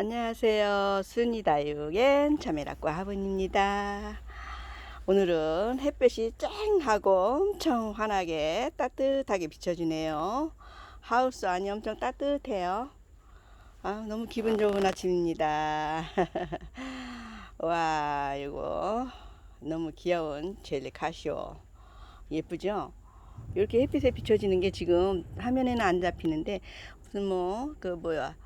안녕하세요. 순이다육엔 자매락과 화분입니다. 오늘은 햇볕이 쨍하고 엄청 환하게 따뜻하게 비춰주네요. 하우스 안이 엄청 따뜻해요. 아, 너무 기분 좋은 아침입니다. 와, 이거 너무 귀여운 젤리 카시오. 예쁘죠? 이렇게 햇빛에 비춰지는 게 지금 화면에는 안 잡히는데 무슨 뭐 그 뭐야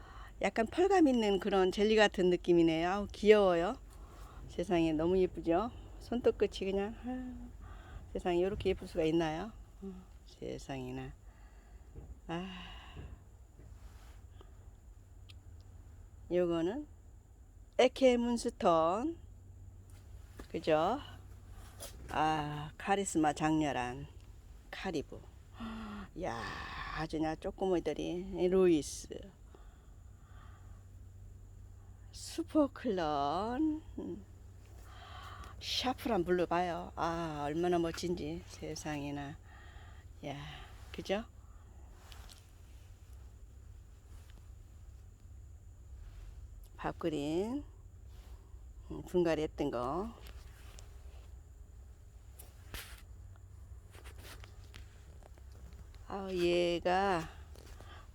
약간 펄감 있는 그런 젤리 같은 느낌이네요. 아우 귀여워요. 세상에 너무 예쁘죠? 손톱 끝이 그냥 아, 세상에 이렇게 예쁠 수가 있나요? 어, 세상에나 아 요거는 에케 문스톤 그죠? 아 카리스마 장렬한 카리브 야 아주 냐 쪼꼬미들이 루이스 슈퍼클런. 음. 샤프란 블루 봐요. 아 얼마나 멋진지 세상에나. 야 그죠? 밥그린. 음, 분갈이 했던 거. 아 얘가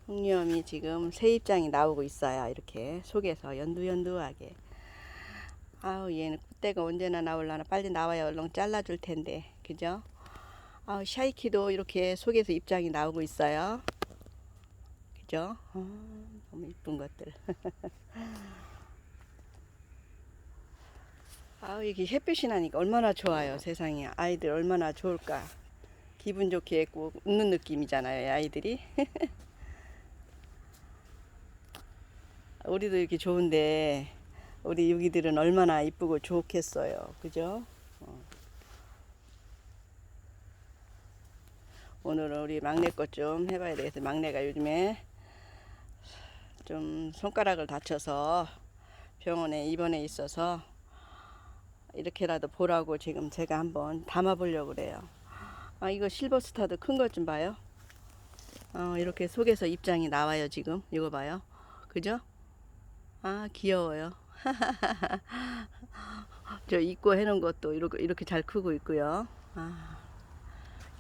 홍염이 지금 새 입장이 나오고 있어요. 이렇게 속에서 연두연두하게. 아우 얘는 그때가 언제나 나올라나 빨리 나와야 얼른 잘라줄 텐데 그죠? 아우 샤이키도 이렇게 속에서 입장이 나오고 있어요. 그죠? 아, 너무 이쁜 것들. 아우 이게 햇빛이 나니까 얼마나 좋아요 세상에 아이들 얼마나 좋을까 기분 좋게 있고 웃는 느낌이잖아요 아이들이 우리도 이렇게 좋은데 우리 유기들은 얼마나 이쁘고 좋겠어요. 그죠? 어. 오늘은 우리 막내 것 좀 해봐야 되겠어요. 막내가 요즘에 좀 손가락을 다쳐서 병원에 입원해 있어서 이렇게라도 보라고 지금 제가 한번 담아 보려고 그래요. 아, 이거 실버스타드 큰것 좀 봐요. 어, 이렇게 속에서 입장이 나와요, 지금. 이거 봐요. 그죠? 아 귀여워요. 저 입고 해놓은 것도 이렇게 이렇게 잘 크고 있고요. 아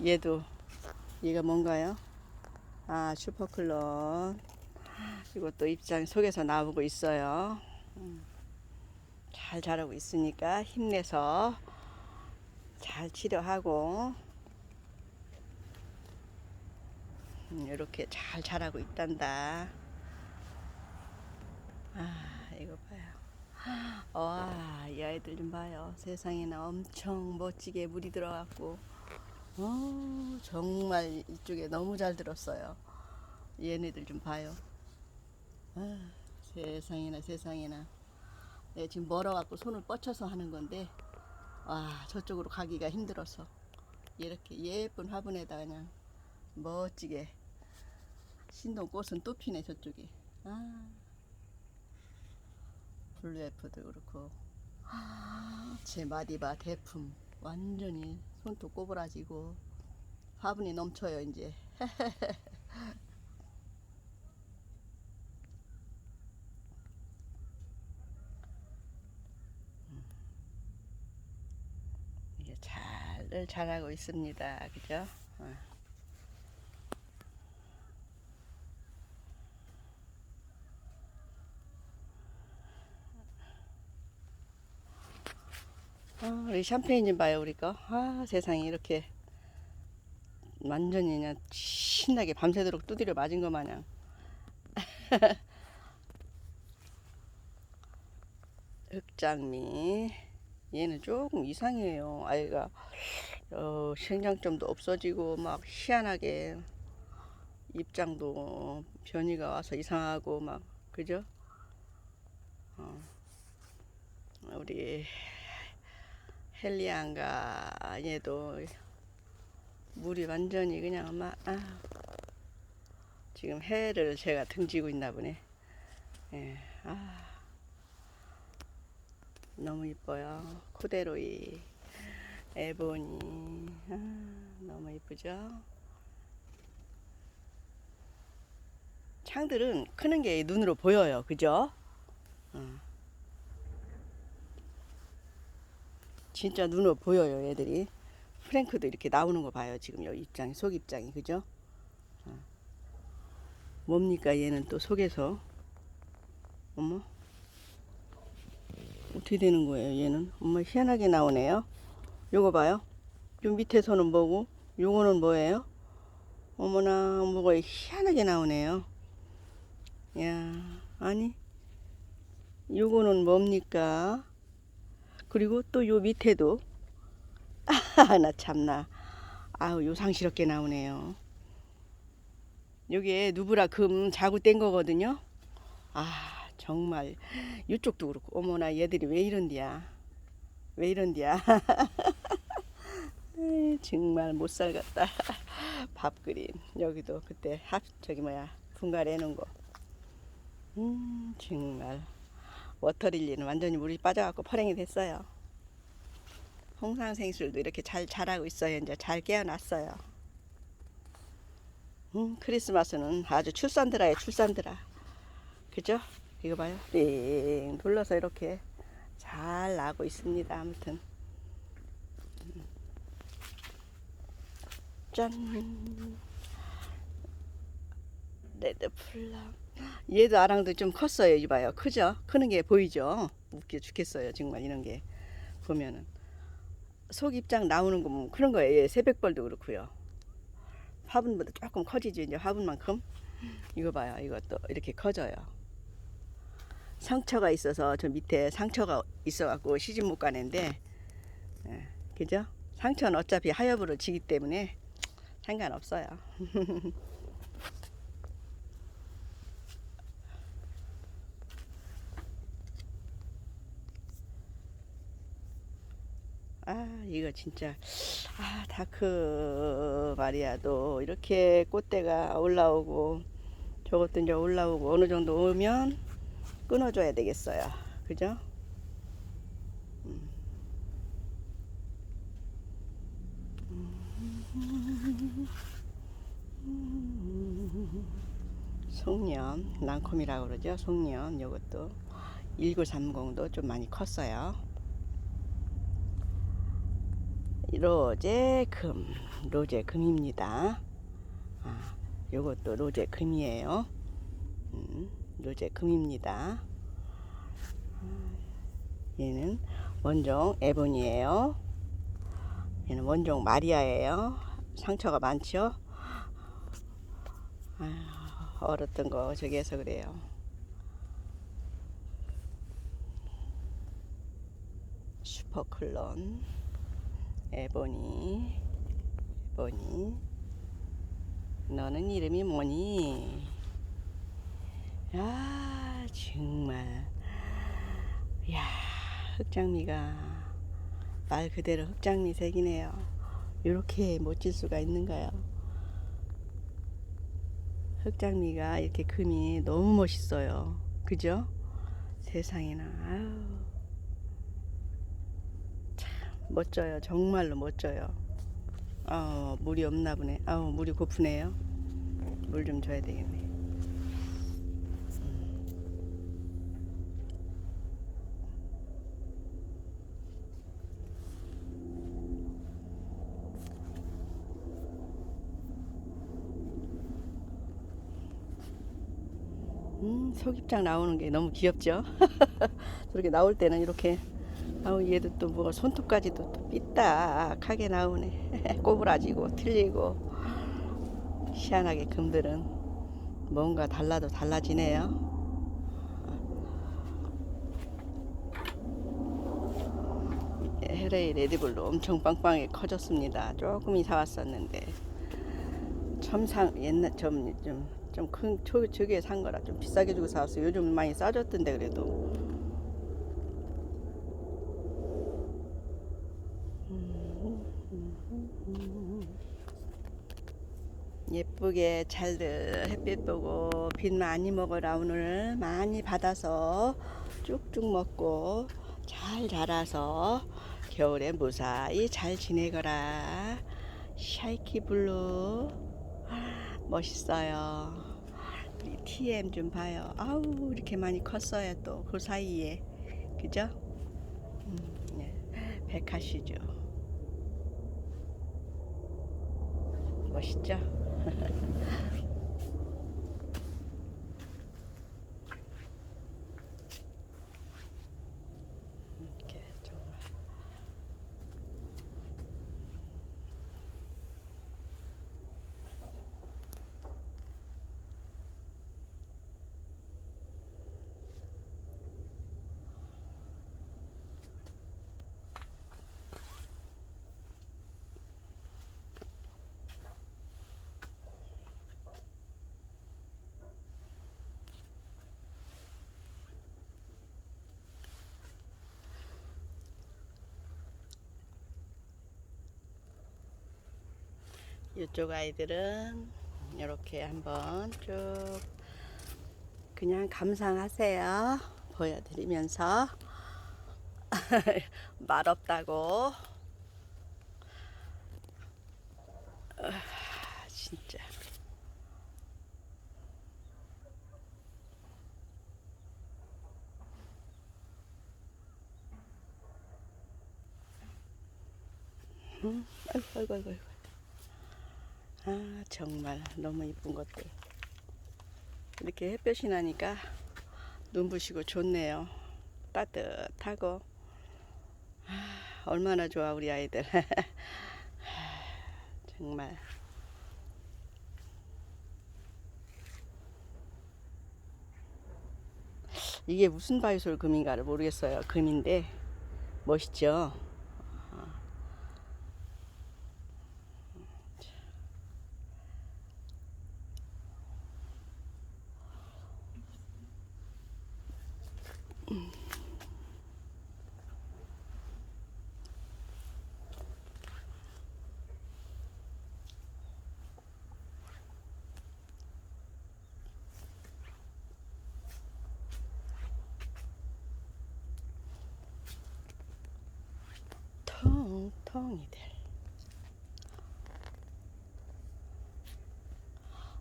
얘도 얘가 뭔가요? 아 슈퍼클론 이것도 입장 속에서 나오고 있어요. 음, 잘 자라고 있으니까 힘내서 잘 치료하고 음, 이렇게 잘 자라고 있단다. 아, 이거 봐요. 와, 이 아이들 좀 봐요. 세상에나 엄청 멋지게 물이 들어갔고, 어, 정말 이쪽에 너무 잘 들었어요. 얘네들 좀 봐요. 아, 세상에나 세상에나. 네, 지금 멀어갖고 손을 뻗쳐서 하는 건데, 와, 저쪽으로 가기가 힘들어서. 이렇게 예쁜 화분에다 그냥 멋지게 신동 꽃은 또 피네, 저쪽에. 아. 블루에프도 그렇고. 제 마디바 대품 완전히 손톱 꼬부라지고 화분이 넘쳐요 이제. 이게 잘들 잘하고 있습니다. 그죠 우리 샴페인 좀 봐요, 우리 거. 아, 세상에 이렇게 완전히 그냥 신나게 밤새도록 두드려 맞은 것 마냥. 흑장미. 얘는 조금 이상해요. 아이가 어, 생장점도 없어지고 막 희한하게 입장도 변이가 와서 이상하고 막 그죠? 어. 우리 헬리안가 얘도 물이 완전히 그냥 막 아, 지금 해를 제가 등지고 있나 보네. 예, 아, 너무 이뻐요. 코데로이, 에보니, 아, 너무 이쁘죠? 창들은 크는 게 눈으로 보여요. 그죠? 어. 진짜 눈으로 보여요, 애들이. 프랭크도 이렇게 나오는 거 봐요, 지금 여기 입장이, 속 입장이, 그죠? 어. 뭡니까, 얘는 또 속에서. 어머. 어떻게 되는 거예요, 얘는? 엄마 희한하게 나오네요. 요거 봐요. 요 밑에서는 뭐고, 요거는 뭐예요? 어머나, 뭐가 희한하게 나오네요. 야, 아니. 요거는 뭡니까? 그리고 또 요 밑에도 아, 나 참나. 아우, 요상스럽게 나오네요. 요게 누브라 금 자구 뗀 거거든요. 아, 정말 이쪽도 그렇고 어머나 얘들이 왜 이런디야? 왜 이런디야? 정말 못 살겠다. 밥 그림 여기도 그때 합 저기 뭐야 분갈이 해 놓은 거. 음 정말 워터릴리는 완전히 물이 빠져갖고 퍼랭이 됐어요. 홍상생술도 이렇게 잘 자라고 있어요. 이제 잘 깨어났어요. 음, 크리스마스는 아주 출산드라에 출산드라. 그죠? 이거 봐요. 띵 둘러서 이렇게 잘 나고 있습니다. 아무튼 음. 짠 레드플람 얘도 아랑도 좀 컸어요. 이봐요. 크죠? 크는 게 보이죠? 웃겨 죽겠어요. 정말 이런 게 보면은 속 입장 나오는 거 보면 그런 거예요. 얘 새벽벌도 그렇고요. 화분보다 조금 커지죠. 이제 화분만큼. 이거 봐요. 이것도 이렇게 커져요. 상처가 있어서 저 밑에 상처가 있어갖고 시집 못 가는데, 예, 그죠? 상처는 어차피 하엽으로 지기 때문에 상관없어요. 아 이거 진짜 아 다크 마리아도 이렇게 꽃대가 올라오고 저것도 이제 올라오고 어느 정도 오면 끊어줘야 되겠어요. 그죠? 송년 랑콤이라고 그러죠? 송년 요것도. 1930도 좀 많이 컸어요 로제 금, 로제 금입니다. 아, 요것도 로제 금이에요. 음, 로제 금입니다. 아, 얘는 원종 에본이에요. 얘는 원종 마리아예요. 상처가 많죠? 아, 얼었던 거 저기 해서 그래요. 슈퍼클론. 에보니 에보니 너는 이름이 뭐니? 야 정말 야 흑장미가 말 그대로 흑장미 색이네요 이렇게 멋질 수가 있는가요? 흑장미가 이렇게 금이 너무 멋있어요 그죠? 세상에나 아유 멋져요. 정말로 멋져요. 어, 물이 없나 보네. 아우, 물이 고프네요. 물 좀 줘야 되겠네. 음, 속입장 나오는 게 너무 귀엽죠? 저렇게 나올 때는 이렇게 아우 얘도 또 뭐 손톱까지도 또 삐딱하게 나오네. 꼬부라지고 틀리고. 희한하게 금들은 뭔가 달라도 달라지네요. 헤레이 레드불도 엄청 빵빵하게 커졌습니다. 조금 이 사 왔었는데. 첨상 옛날 좀좀좀큰 저기에 산 거라 좀 비싸게 주고 사왔어요. 요즘 많이 싸졌던데 그래도 예쁘게 잘들 햇빛 보고 빛 많이 먹어라 오늘 많이 받아서 쭉쭉 먹고 잘 자라서 겨울에 무사히 잘 지내거라 샤이키 블루 멋있어요 TM 좀 봐요. 아우 이렇게 많이 컸어요 또 그 사이에 그죠? 음, 네. 백화시죠. 멋있죠? 이렇게 정말 이쪽 아이들은 이렇게 한번 쭉 그냥 감상하세요. 보여드리면서 말 없다고. 아, 진짜. 음, 아이고, 아이고, 아이고, 아, 정말 너무 이쁜 것들. 이렇게 햇볕이 나니까 눈부시고 좋네요. 따뜻하고. 아, 얼마나 좋아, 우리 아이들. 정말. 이게 무슨 바이솔 금인가를 모르겠어요. 금인데 멋있죠? 통통이들.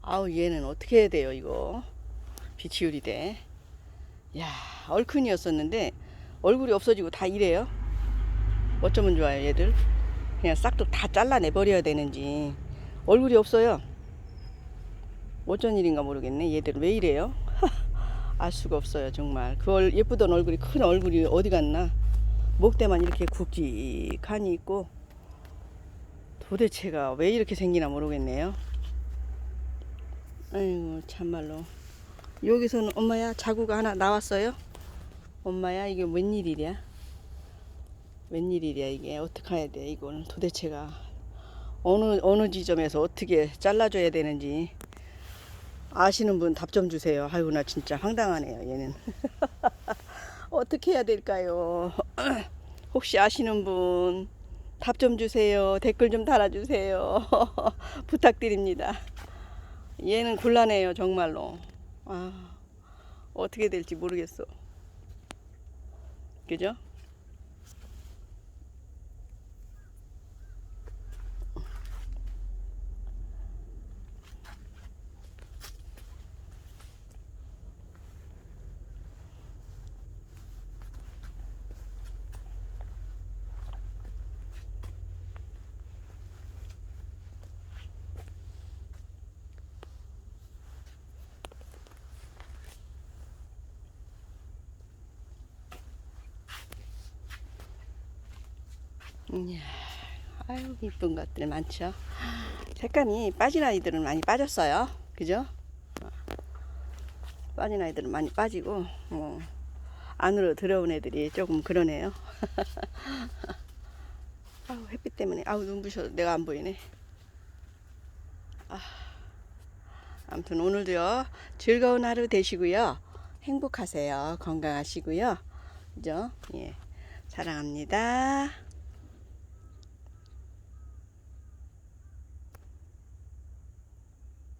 아우 얘는 어떻게 해야 돼요 이거 비치우리 돼. 야 얼큰이었었는데 얼굴이 없어지고 다 이래요. 어쩌면 좋아요 얘들. 그냥 싹둑 다 잘라내 버려야 되는지 얼굴이 없어요. 어쩐 일인가 모르겠네. 얘들 왜 이래요? 알 수가 없어요 정말. 그 얼- 예쁘던 얼굴이 큰 얼굴이 어디 갔나? 목대만 이렇게 굵직하니 있고 도대체가 왜 이렇게 생기나 모르겠네요. 아이고 참말로 여기서는 엄마야 자구가 하나 나왔어요. 엄마야 이게 웬일이랴? 웬일이랴 이게 어떻게 해야 돼 이거는 도대체가 어느 어느 지점에서 어떻게 잘라줘야 되는지 아시는 분 답 좀 주세요. 아이고 나 진짜 황당하네요 얘는. 어떻게 해야 될까요? 혹시 아시는 분 답 좀 주세요. 댓글 좀 달아주세요. 부탁드립니다. 얘는 곤란해요, 정말로. 아, 어떻게 될지 모르겠어. 그죠? 이야, 아유 이쁜 것들 많죠. 색감이 빠진 아이들은 많이 빠졌어요. 그죠? 어. 빠진 아이들은 많이 빠지고 뭐 안으로 들어온 애들이 조금 그러네요. 아우 햇빛 때문에 아우 눈부셔 내가 안 보이네. 아, 아무튼 오늘도요 즐거운 하루 되시고요 행복하세요 건강하시고요 그죠? 예 사랑합니다.